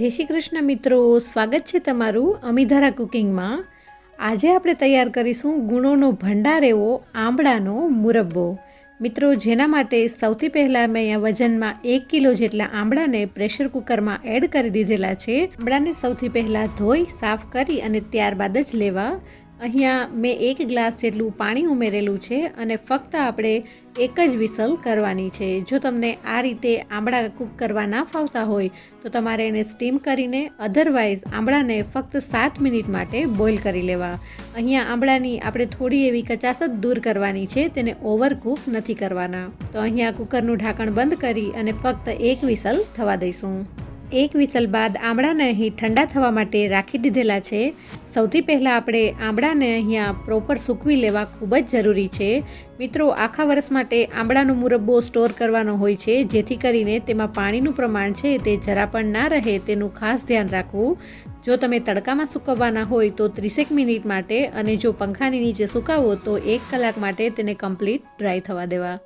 જય શ્રી કૃષ્ણ મિત્રો, સ્વાગત છે તમારું અમીધારા કુકિંગમાં. આજે આપણે તૈયાર કરીશું ગુણોનો ભંડાર એવો આંબળાનો મુરબ્બો. મિત્રો, જેના માટે સૌથી પહેલાં મેં અહીંયા વજનમાં એક કિલો જેટલા આંબળાને પ્રેશર કુકરમાં એડ કરી દીધેલા છે. આંબળાને સૌથી પહેલાં ધોઈ, સાફ કરી અને ત્યારબાદ જ લેવા અહીંયા મેં એક ગ્લાસ જેટલું પાણી ઉમેરેલું છે અને ફક્ત આપણે એક જ વિસલ કરવાની છે. જો તમને આ રીતે આંબળા કૂક કરવા ના ફાવતા હોય, તો તમારે એને સ્ટીમ કરીને અધરવાઇઝ આંબળાને ફક્ત સાત મિનિટ માટે બોઇલ કરી લેવા. અહીંયા આંબળાની આપણે થોડી એવી કચાસ જ દૂર કરવાની છે, તેને ઓવર કૂક નથી કરવાના. તો અહીંયા કુકરનું ઢાંકણ બંધ કરી અને ફક્ત એક વિસલ થવા દઈશું. એક વિસલ બાદ આમળાને અહીં ઠંડા થવા માટે રાખી દીધેલા છે. સૌથી પહેલાં આપણે આમળાને અહીંયા પ્રોપર સૂકવી લેવા ખૂબ જ જરૂરી છે. મિત્રો, આખા વર્ષ માટે આંબળાનો મુરબ્બો સ્ટોર કરવાનો હોય છે, જેથી કરીને તેમાં પાણીનું પ્રમાણ છે તે જરા પણ ના રહે તેનું ખાસ ધ્યાન રાખવું. જો તમે તડકામાં સૂકવવાના હોય તો ત્રીસેક મિનિટ માટે અને જો પંખાની નીચે સુકાવો તો એક કલાક માટે તેને કમ્પ્લીટ ડ્રાય થવા દેવા.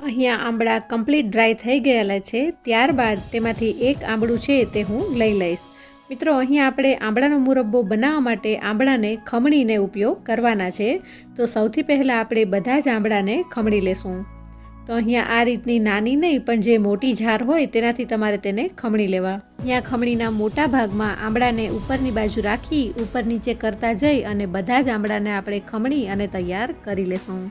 અહીંયા આંબળા કમ્પ્લીટ ડ્રાય થઈ ગયેલા છે, ત્યારબાદ તેમાંથી એક આંબળું છે તે હું લઈ લઈશ. મિત્રો, અહીંયા આપણે આંબળાનો મુરબ્બો બનાવવા માટે આંબળાને ખમણીને ઉપયોગ કરવાના છે. તો સૌથી પહેલાં આપણે બધા જ આંબળાને ખમણી લેશું. તો અહીંયા આ રીતની નાની નહીં, પણ જે મોટી ઝાર હોય તેનાથી તમારે તેને ખમણી લેવા. અહીંયા ખમણીના મોટા ભાગમાં આંબળાને ઉપરની બાજુ રાખી, ઉપર નીચે કરતા જઈ અને બધા જ આંબળાને આપણે ખમણી અને તૈયાર કરી લેશું.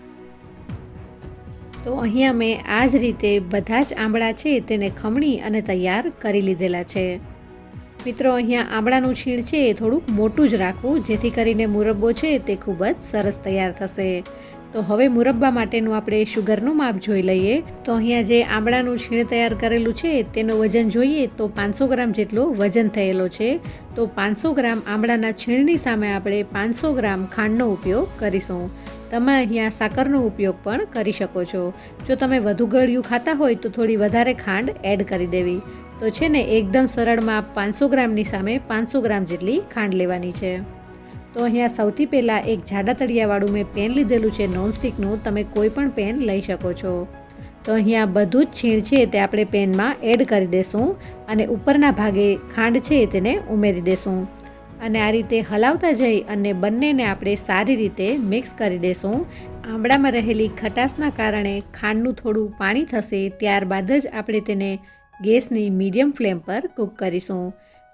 તો અહીંયા મેં આ જ રીતે બધા જ આંબળા છે તેને ખમણી અને તૈયાર કરી લીધેલા છે. મિત્રો, અહીંયા આંબળાનું છીણ છે એ થોડુંક મોટું જ રાખવું, જેથી કરીને મુરબ્બો છે તે ખૂબ જ સરસ તૈયાર થશે. તો હવે મુરબ્બા માટેનું આપણે શુગરનું માપ જોઈ લઈએ. તો અહીંયા જે આંબળાનું છીણ તૈયાર કરેલું છે તેનું વજન જોઈએ તો પાંચસો ગ્રામ જેટલો વજન થયેલો છે. તો પાંચસો ગ્રામ આંબળાના છીણની સામે આપણે પાંચસો ગ્રામ ખાંડનો ઉપયોગ કરીશું. તમે અહીંયા સાકરનો ઉપયોગ પણ કરી શકો છો. જો તમે વધુ ગળ્યું ખાતા હોય તો થોડી વધારે ખાંડ એડ કરી દેવી. તો છે ને, એકદમ સરળમાં પાંચસો ગ્રામની સામે પાંચસો ગ્રામ જેટલી ખાંડ લેવાની છે. તો અહીંયા સૌથી પહેલાં એક જાડા તળિયાવાળું મેં પેન લીધેલું છે, નોનસ્ટિકનું. તમે કોઈ પણ પેન લઈ શકો છો. તો અહીંયા બધું જ છીણ છે તે આપણે પેનમાં એડ કરી દેશું અને ઉપરના ભાગે ખાંડ છે તેને ઉમેરી દેશું. અને આ રીતે હલાવતા જઈ અને બંનેને આપણે સારી રીતે મિક્સ કરી દેશું. આંબળામાં રહેલી ખટાશના કારણે ખાંડનું થોડું પાણી થશે, ત્યારબાદ જ આપણે તેને ગેસની મીડિયમ ફ્લેમ પર કૂક કરીશું.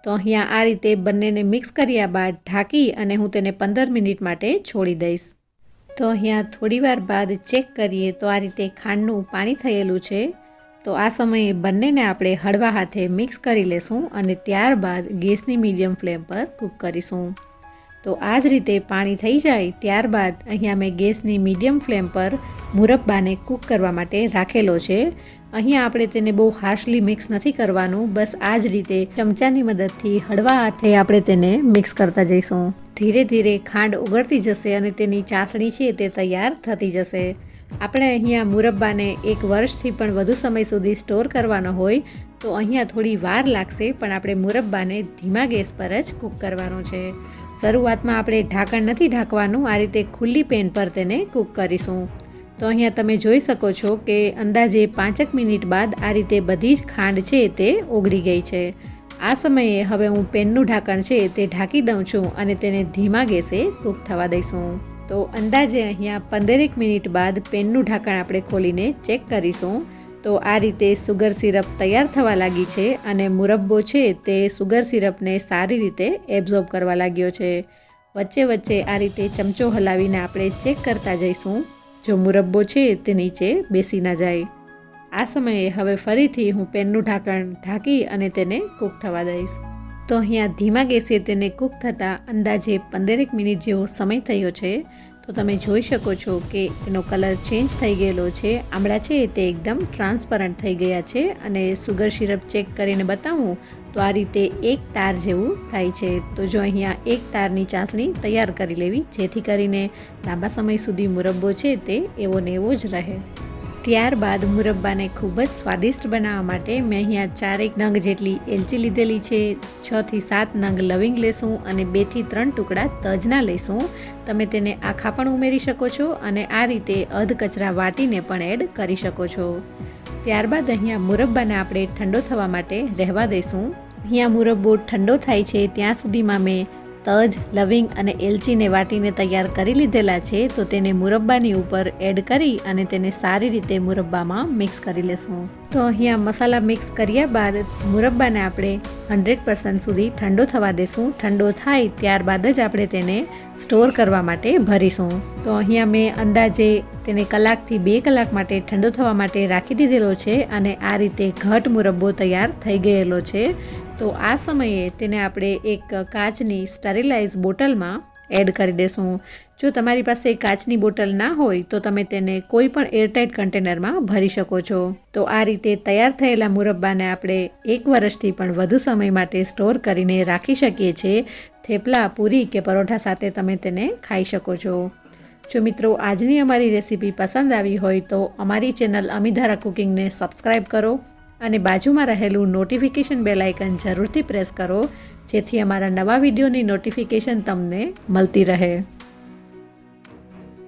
તો અહીંયા આ રીતે બંનેને મિક્સ કર્યા બાદ ઢાંકી અને હું તેને પંદર મિનિટ માટે છોડી દઈશ. તો અહીંયા થોડીવાર બાદ ચેક કરીએ તો આ રીતે ખાંડનું પાણી થયેલું છે. તો આ સમયે બંનેને આપણે હળવા હાથે મિક્સ કરી લેશું અને ત્યારબાદ ગેસની મીડિયમ ફ્લેમ પર કૂક કરીશું. તો આ જ રીતે પાણી થઈ જાય ત્યારબાદ અહીંયા મેં ગેસની મીડિયમ ફ્લેમ પર મુરબ્બાને કૂક કરવા માટે રાખેલો છે. અહીંયા આપણે તેને બહુ હાર્શલી મિક્સ નથી કરવાનું, બસ આ જ રીતે ચમચાની મદદથી હળવા હાથે આપણે તેને મિક્સ કરતા જઈશું. ધીરે ધીરે ખાંડ ઓગળતી જશે અને તેની ચાસણી છે તે તૈયાર થતી જશે. આપણે અહીંયા મુરબ્બાને એક વર્ષથી પણ વધુ સમય સુધી સ્ટોર કરવાનો હોય, તો અહીંયા થોડી વાર લાગશે, પણ આપણે મુરબ્બાને ધીમા ગેસ પર જ કૂક કરવાનો છે. શરૂઆતમાં આપણે ઢાંકણ નથી ઢાંકવાનું, આ રીતે ખુલ્લી પેન પર તેને કૂક કરીશું. તો અહીંયા તમે જોઈ શકો છો કે અંદાજે પાંચેક મિનિટ બાદ આ રીતે બધી જ ખાંડ છે તે ઓગળી ગઈ છે. આ સમયે હવે હું પેનનું ઢાંકણ છે તે ઢાંકી દઉં છું અને તેને ધીમા ગેસે કૂક થવા દઈશું. તો અંદાજે અહીંયા પંદરેક મિનિટ બાદ પેનનું ઢાંકણ આપણે ખોલીને ચેક કરીશું. તો આ રીતે સુગર સિરપ તૈયાર થવા લાગી છે અને મુરબ્બો છે તે સુગર સિરપને સારી રીતે એબ્ઝોર્બ કરવા લાગ્યો છે. વચ્ચે વચ્ચે આ રીતે ચમચો હલાવીને આપણે ચેક કરતા જઈશું. જો મુરબ્બો છે તે નીચે બેસી ના જાય. આ સમયે હવે ફરીથી હું પેનનું ઢાંકણ ઢાંકી અને તેને કૂક થવા દઈશ. તો અહીંયા ધીમા ગેસે તેને કૂક થતાં અંદાજે પંદરેક મિનિટ જેવો સમય થયો છે. તો તમે જોઈ શકો છો કે એનો કલર ચેન્જ થઈ ગયેલો છે. આમળા છે તે એકદમ ટ્રાન્સપરન્ટ થઈ ગયા છે અને સુગર સિરપ ચેક કરીને બતાવું તો આ રીતે એક તાર જેવું થાય છે. તો જો અહીંયા એક તારની ચાસણી તૈયાર કરી લેવી, જેથી કરીને લાંબા સમય સુધી મુરબ્બો છે તે એવો ને એવો જ રહે. ત્યારબાદ મુરબ્બાને ખૂબ જ સ્વાદિષ્ટ બનાવવા માટે મેં અહીંયા ચારેક નંગ જેટલી એલચી લીધેલી છે. છથી સાત નંગ લવિંગ લેશું અને બેથી ત્રણ ટુકડા તજના લેશું. તમે તેને આખા પણ ઉમેરી શકો છો અને આ રીતે અધ કચરા વાટીને પણ એડ કરી શકો છો. ત્યારબાદ અહીંયા મુરબ્બાને આપણે ઠંડો થવા માટે રહેવા દઈશું અહીંયા મુરબ્બો ઠંડો થાય છે ત્યાં સુધીમાં મેં તજ, લવિંગ અને એલચીને વાટીને તૈયાર કરી લીધેલા છે, તો તેને મુરબ્બાની ઉપર એડ કરી અને તેને સારી રીતે મુરબ્બામાં મિક્સ કરી લેશું. તો અહીંયા મસાલા મિક્સ કર્યા બાદ મુરબ્બાને આપણે હંડ્રેડ પર્સન્ટ સુધી ઠંડો થવા દેશું. ઠંડો થાય ત્યારબાદ જ આપણે તેને સ્ટોર કરવા માટે ભરીશું. તો અહીંયા મેં અંદાજે તેને કલાકથી બે કલાક માટે ઠંડો થવા માટે રાખી દીધેલો છે અને આ રીતે ઘટ મુરબ્બો તૈયાર થઈ ગયેલો છે. તો આ સમયે તેને આપણે એક કાચની સ્ટરીલાઇઝ બોટલમાં એડ કરી દેશું. જો તમારી પાસે કાચની બોટલ ના હોય, તો તમે તેને કોઈ પણ એરટાઇટ કન્ટેનરમાં ભરી શકો છો. તો આ રીતે તૈયાર થયેલા મુરબ્બાને આપણે એક વર્ષથી પણ વધુ સમય માટે સ્ટોર કરીને રાખી શકીએ છીએ. થેપલા, પૂરી કે પરોઠા સાથે તમે તેને ખાઈ શકો છો. જો મિત્રો આજની અમારી રેસીપી પસંદ આવી હોય, તો અમારી ચેનલ અમીધારા કુકિંગને સબસ્ક્રાઈબ કરો. અને બાજુમાં રહેલું નોટિફિકેશન બેલ આઇકન જરૂરથી પ્રેસ કરો, જેથી અમારા નવા વિડીયોની નોટિફિકેશન તમને મળતી રહે.